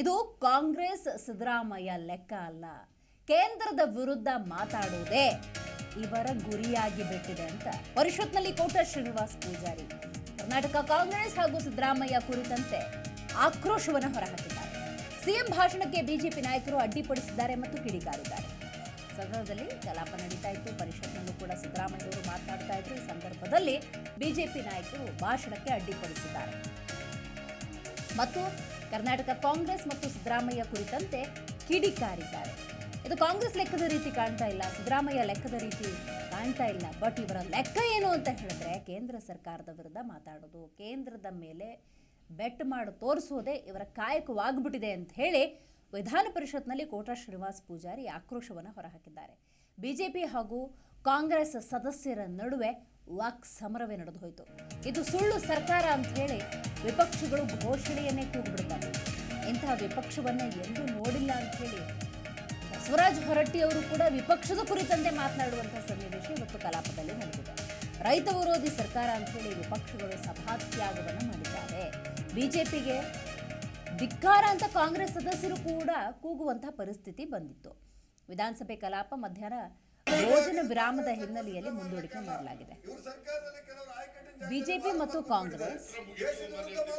ಇದು ಕಾಂಗ್ರೆಸ್ ಸಿದ್ದರಾಮಯ್ಯ ಲೆಕ್ಕ ಅಲ್ಲ. ಕೇಂದ್ರದ ವಿರುದ್ಧ ಮಾತಾಡುವುದೇ ಇವರ ಗುರಿಯಾಗಿ ಬಿಟ್ಟಿದೆ ಅಂತ ಪರಿಷತ್ನಲ್ಲಿ ಕೋಟ ಶ್ರೀನಿವಾಸ್ ಪೂಜಾರಿ. ಕರ್ನಾಟಕ ಕಾಂಗ್ರೆಸ್ ಹಾಗೂ ಸಿದ್ದರಾಮಯ್ಯ ಕುರಿತಂತೆ ಆಕ್ರೋಶವನ್ನು ಹೊರಹಾಕಿದ್ದಾರೆ. ಸಿಎಂ ಭಾಷಣಕ್ಕೆ ಬಿಜೆಪಿ ನಾಯಕರು ಅಡ್ಡಿಪಡಿಸಿದ್ದಾರೆ ಮತ್ತು ಕಿಡಿಕಾರಿದ್ದಾರೆ ಸದನದಲ್ಲಿ ಕಲಾಪ ನಡೀತಾ ಇತ್ತು. ಪರಿಷತ್ನಲ್ಲೂ ಕೂಡ ಸಿದ್ದರಾಮಯ್ಯ ಅವರು ಮಾತನಾಡ್ತಾ ಇದ್ರು. ಈ ಸಂದರ್ಭದಲ್ಲಿ ಬಿಜೆಪಿ ನಾಯಕರು ಭಾಷಣಕ್ಕೆ ಅಡ್ಡಿಪಡಿಸಿದ್ದಾರೆ. ಮತ್ತು ಕರ್ನಾಟಕ ಕಾಂಗ್ರೆಸ್ ಮತ್ತು ಸಿದ್ದರಾಮಯ್ಯ ಕುರಿತಂತೆ ಕಿಡಿಕಾರಿದ್ದಾರೆ. ಇದು ಕಾಂಗ್ರೆಸ್ ಲೆಕ್ಕದ ರೀತಿ ಕಾಣ್ತಾ ಇಲ್ಲ, ಸಿದ್ದರಾಮಯ್ಯ ಲೆಕ್ಕದ ರೀತಿ ಕಾಣ್ತಾ ಇಲ್ಲ ಬಟ್ ಇವರ ಲೆಕ್ಕ ಏನು ಅಂತ ಹೇಳಿದ್ರೆ ಕೇಂದ್ರ ಸರ್ಕಾರದ ವಿರುದ್ಧ ಮಾತಾಡೋದು, ಕೇಂದ್ರದ ಮೇಲೆ ಬೆಟ್ ಮಾಡಿ ತೋರಿಸೋದೇ ಇವರ ಕಾಯಕವಾಗ್ಬಿಟ್ಟಿದೆ ಅಂತ ಹೇಳಿ ವಿಧಾನ ಪರಿಷತ್ನಲ್ಲಿ ಕೋಟಾ ಶ್ರೀನಿವಾಸ್ ಪೂಜಾರಿ ಆಕ್ರೋಶವನ್ನು ಹೊರಹಾಕಿದ್ದಾರೆ. ಬಿಜೆಪಿ ಹಾಗೂ ಕಾಂಗ್ರೆಸ್ ಸದಸ್ಯರ ನಡುವೆ ವಾಕ್ ಸಮರವೇ ನಡೆದು ಹೋಯಿತು. ಇದು ಸುಳ್ಳು ಸರ್ಕಾರ ಅಂತ ಹೇಳಿ ವಿಪಕ್ಷಗಳು ಘೋಷಣೆಯನ್ನೇ ಕೂಗ್ಬಿಡ್ತಾರೆ. ಇಂತಹ ವಿಪಕ್ಷವನ್ನ ಎಂದೂ ನೋಡಿಲ್ಲ ಅಂತ ಹೇಳಿ ಬಸವರಾಜ ಹೊರಟ್ಟಿ ಅವರು ಕೂಡ ವಿಪಕ್ಷದ ಕುರಿತಂತೆ ಮಾತನಾಡುವಂತಹ ಸನ್ನಿವೇಶ ಇವತ್ತು ಕಲಾಪದಲ್ಲಿ ನಡೆದಿದೆ. ರೈತ ವಿರೋಧಿ ಸರ್ಕಾರ ಅಂತ ಹೇಳಿ ವಿಪಕ್ಷಗಳು ಸಭಾತ್ಯಾಗವನ್ನು ಮಾಡಿದ್ದಾರೆ. ಬಿಜೆಪಿಗೆ ಧಿಕ್ಕಾರ ಅಂತ ಕಾಂಗ್ರೆಸ್ ಸದಸ್ಯರು ಕೂಡ ಕೂಗುವಂತಹ ಪರಿಸ್ಥಿತಿ ಬಂದಿತ್ತು. ವಿಧಾನಸಭೆ ಕಲಾಪ ಮಧ್ಯಾಹ್ನ ಭೋಜನ ವಿರಾಮದ ಹಿನ್ನೆಲೆಯಲ್ಲಿ ಮುಂದೂಡಿಕೆ ಮಾಡಲಾಗಿದೆ. ಬಿಜೆಪಿ ಮತ್ತು ಕಾಂಗ್ರೆಸ್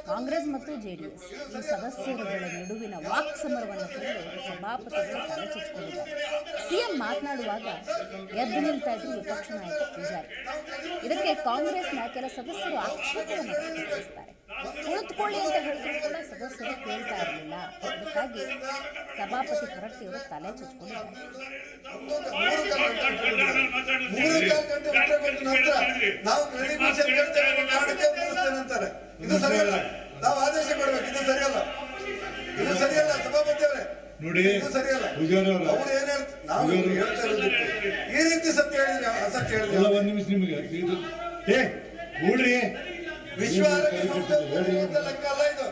ಕಾಂಗ್ರೆಸ್ ಮತ್ತು ಜೆಡಿಎಸ್ ಈ ಸದಸ್ಯರುಗಳ ನಡುವಿನ ವಾಕ್ ಸಮರವನ್ನು ಕಂಡು ಸಭಾಪತಿಗಳು ತಲೆ ಚುಚ್ಚಿಕೊಂಡಿದ್ದಾರೆ ಸಿಎಂ ಮಾತನಾಡುವಾಗ ಎದ್ದು ನಿಲ್ತಾ ಇದ್ರು ವಿಪಕ್ಷ ನಾಯಕ ಪೂಜಾರಿ. ಇದಕ್ಕೆ ಕಾಂಗ್ರೆಸ್ನ ಕೆಲ ಸದಸ್ಯರು ಆಕ್ಷೇಪವನ್ನು ಕುಳಿತುಕೊಳ್ಳಿ ಅಂತ ಹೇಳಿದ್ರು ಕೂಡ ಸದಸ್ಯರು ಕೇಳ್ತಾ ಇರಲಿಲ್ಲ. ಅದಕ್ಕಾಗಿ ಸಭಾಪತಿ ಅವರು ತಲೆ ಚುಚ್ಕೊಂಡಿದ್ದಾರೆ ಇದು ಸರಿಯಲ್ಲ ನಾವು ಆದೇಶ ಕೊಡ್ಬೇಕು ಇದು ಸರಿಯಲ್ಲ ಇದು ಸರಿಯಲ್ಲ ಸಭಾಪತಿ ಅವರೇ ನೋಡಿ, ಇದು ಸರಿಯಲ್ಲ ಅವರೇ. ಅವ್ರು ಏನ್ ಹೇಳ್ತಾರೆ ನಾವು. ಹೇಳ್ತಾ ಇರೋದು ಈ ರೀತಿ ಸತ್ಯ ಹೇಳಿದ್ರೆ ಅಸತ್ಯ ಹೇಳಿದ್ರೆ ಒಂದು ನಿಮಿಷ ನಿಮಗೆ ಏ ಕೂಡ್ರಿ ವಿಶ್ವ ಆರೋಗ್ಯ ಸಂಸ್ಥೆ ಒಪ್ಪುವಂತ ಲೆಕ್ಕ ಅಲ್ಲ ಇದು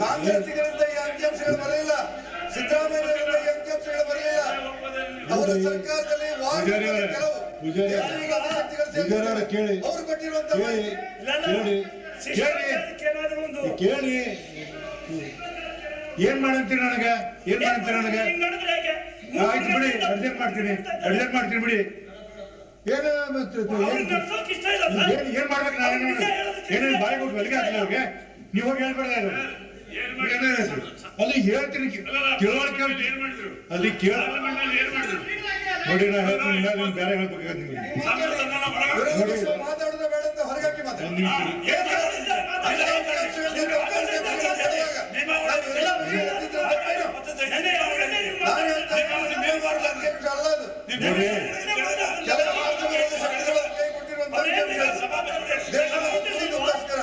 ಕಾಂಗ್ರೆಸ್ಸಿಗರಿಂದ ಈ ಅಂಕಿಅಂಶಗಳು ಬರಲಿಲ್ಲ ಸಿದ್ದರಾಮಯ್ಯರಿಂದ ಈ ಅಂಕಿಅಂಶಗಳು ಅವರ ಸರ್ಕಾರದಲ್ಲಿ ಕೆಲವು ಕೇಳಿ ಅವರು ಕೊಟ್ಟಿರುವಂತ ಕೇಳಿ. ಕೇಳಿ ಏನ್ ಮಾಡಂತೀರಿ ನನಗೆ ಏನ್ ಮಾಡಂತೀರಿ ನನಗೆ? ಆಯ್ತು ಬಿಡಿ ಅರ್ಜೆಂಟ್ ಮಾಡ್ತೀನಿ ಅರ್ಜೆಂಟ್ ಮಾಡ್ತೀನಿ ಬಿಡಿ ಏನ ಏನ್- ಮಾಡ್ಬೇಕು ನಾನು ಏನೇನು ಬಾಯಿ ಕೊಟ್ಟು ಬೆಳಗ್ಗೆ ಹಾಕಿಲ್ಲ ಅವ್ರಿಗೆ ನೀವು ಹೋಗಿ ಹೇಳ್ಬೇಡ? ಅಲ್ಲಿ ಹೇಳ್ತೀನಿ ತಿಳುವಳಿಕೆ. ಅಲ್ಲಿ ಕೇಳ ನೋಡಿ ನಾ ಹೇಳ್ತೀನಿ ನೀನು ಬೇರೆ ಹೇಳ್ಬೇಕಾಗತ್ತೆ ನಿಮಗೆ ಮಾತಾಡೋದು ಬೇಡ ಅಂತ ಹೊರಗಾಕಿ ಮಾತಾಡಿ ಒಂದ್ ನಿಮಿಷ ಇರಿ. ಏನ್ ಮಾಡೋದಿಲ್ಲ? ಅಲ್ಲಿ ಅಂಕಿಅಂಶಗಳು ನೀವು ಅಂಕಿಅಂಶಗಳು ಕೊಡುವಾಗ ನಿಮ್ಮ ನಾವು ಎಲ್ಲ ವಿಷಯ ಹೇಳ್ತಿದ್ರೆ ತಪ್ಪೇನು? ನೆನ್ನೆ ಅವ್ರನ್ನೇ ನೀವು ನಾನು ಹೇಳ್ತಾ ಇದ್ದೀನಿ, ನೀವು ಮಾಡಿದ ಅಂಕಿಅಂಶ ಅಲ್ಲ ಅದು ನೋಡಿ ಕೆಲವು ರಾಷ್ಟ್ರ ವಿರೋಧ ಶಕ್ತಿಗಳು ಕೈ ಕೊಟ್ಟಿರುವಂತ ಅಂಕಿಅಂಶ ದೇಶದ ಉನ್ನತಿಗೋಸ್ಕರ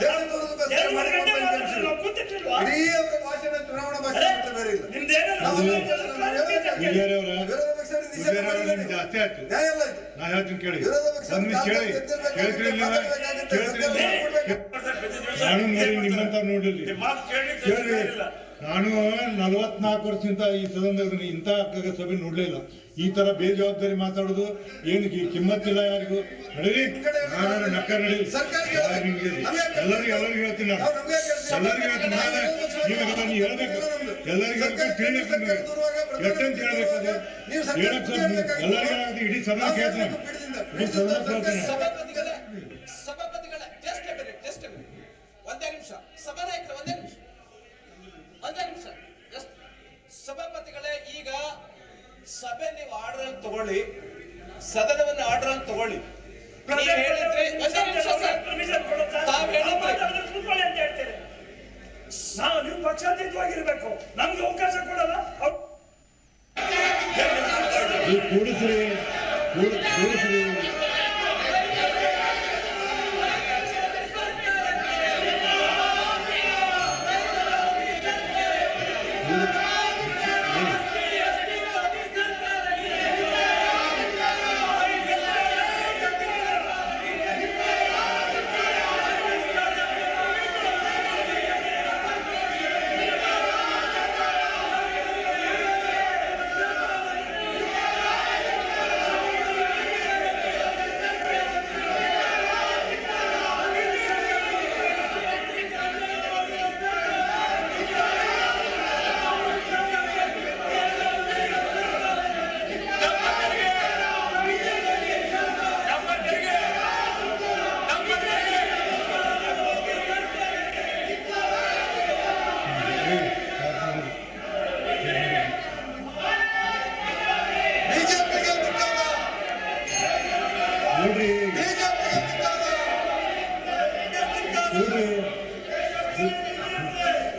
ದೇಶದ ಉನ್ನತಿಗೋಸ್ಕರ ಮಾಡಿರುವಂತ ಅಂಕಿಅಂಶಗಳು ಇಡೀ ಅವರ ಭಾಷಣ ಚುನಾವಣಾ ಭಾಷಣ ಅಂತ ಬೇರೆ ಇಲ್ಲ ನಾವು ಅದನ್ನ ಹೇಳೋದಕ್ಕೆ ಪೂಜಾರಿ ಅವರ ವಿರೋಧ ಪಕ್ಷ ನಿಷೇಧ ಪೂಜಾರಿ ಅವರ ಮಾಡಿಲ್ಲ ನಿಮ್ಗೆ ನೀವು. ಜಾಸ್ತಿ ಆಯ್ತು. ನಾ ಹೇಳ್ತೀನಿ. ಕೇಳಿ. ಒಂದ್ ಕೇಳಿ. ಕೇಳ್ತೀರಿ ಕೇಳ್ತೀರಿ? ನಾನು ನೋಡಿ ನಿಮ್ಮಂತ ನೋಡಿರ್ಲಿ. ಕೇಳಿ ನಾನು ನಲವತ್ನಾಲ್ಕು ವರ್ಷದಿಂದ ಈ ಸದನದಲ್ಲಿ ಇಂಥ ಸಭೆ ನೋಡ್ಲಿಲ್ಲ ಈ ತರ ಬೇಜವಾಬ್ದಾರಿ ಮಾತಾಡೋದು ಏನು ಕಿಮ್ಮತ್ತಿಲ್ಲ ಯಾರಿಗೂ. ನಡೀರಿ. ನಾನು ನಕ್ಕ ನಡೀರಿ. ಎಲ್ಲರಿಗೂ ಎಲ್ಲರಿಗೂ ಹೇಳ್ತೀನಿ ನಾನು. ಎಲ್ಲರಿಗೂ ಹೇಳ್ತೀನಿ. ನಾಳೆ ನೀವು ಹೇಳ್ಬೇಕು. ಎಲ್ಲರಿಗೂ ಹೇಳ್ಬೇಕು. ಎಷ್ಟಂತ ಹೇಳ್ಬೇಕು ಹೇಳಕ್ ಎಲ್ಲರಿಗೂ ಇಡೀ ಸದನ ಕೇಳ್ತೀನಿ. ಇಡೀ ಸದನ ಕೇಳ್ತೀನಿ. ಸಭಾಪತಿಗಳೇ. ಒಂದೇ ನಿಮಿಷ. ಸಭಾನಾಯಕರು ಒಂದೇ ಜಸ್ಟ್ ಸಭಾಪತಿಗಳೇ ಈಗ ಸಭೆ ನೀವು ಆರ್ಡರ್ ತಗೊಳ್ಳಿ ಸದನವನ್ನು ಆರ್ಡರ್ ತಗೊಳ್ಳಿ.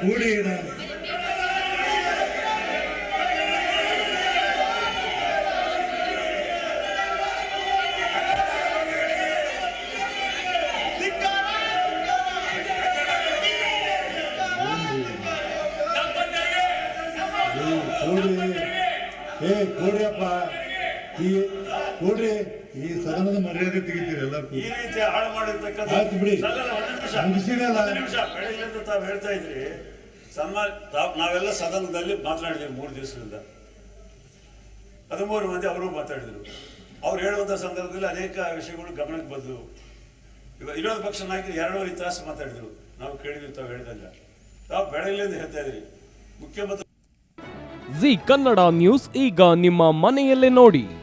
ஊழியனார் ஏய் போடுப்பா நீ போடு. ಈ ಸದನದ ಮರ್ಯಾದೆ ತೆಗಿತೀರಿ ಎಲ್ಲರೂ ಈ ರೀತಿ ಹಾಳು ಮಾಡಿರ್ತಕ್ಕಂಥ ಆಯ್ತು ಬಿಡಿ. ಅಲ್ಲ, ಅಲ್ಲ, ಒಂದು ನಿಮಿಷ. ಮುಗಿಸಿರಲ್ಲ. ಒಂದು ನಿಮಿಷ. ಬೆಳಗ್ಗೆಯಿಂದ ತಾವು ಹೇಳ್ತಾ ಇದ್ರಿ ಸನ್ಮಾನ ತಾವ್- ನಾವೆಲ್ಲ ಸದನದಲ್ಲಿ ಮಾತನಾಡಿದ್ವಿ ಮೂರು ದಿವಸದಿಂದ. ಹದಿಮೂರು ಮಂದಿ ಅವರು ಮಾತಾಡಿದ್ರು. ಅವ್ರು ಹೇಳುವಂಥ ಸಂದರ್ಭದಲ್ಲಿ ಅನೇಕ ವಿಷಯಗಳು ಗಮನಕ್ಕೆ ಬಂದವು. ಇವಾಗ ವಿರೋಧ ಪಕ್ಷ ನಾಯಕರು ಎರಡೂವರೆ ತಾಸು ಮಾತಾಡಿದ್ರು. ನಾವು ಕೇಳಿದ್ವಿ ತಾವು ಹೇಳ್ದಂಗ. ತಾವು ಬೆಳಗ್ಗೆಯಿಂದ ಹೇಳ್ತಾ ಇದ್ರಿ. ಮುಖ್ಯಮಂತ್ರಿ ಜಿ ಕನ್ನಡ ನ್ಯೂಸ್ ಈಗ ನಿಮ್ಮ ಮನೆಯಲ್ಲೇ ನೋಡಿ.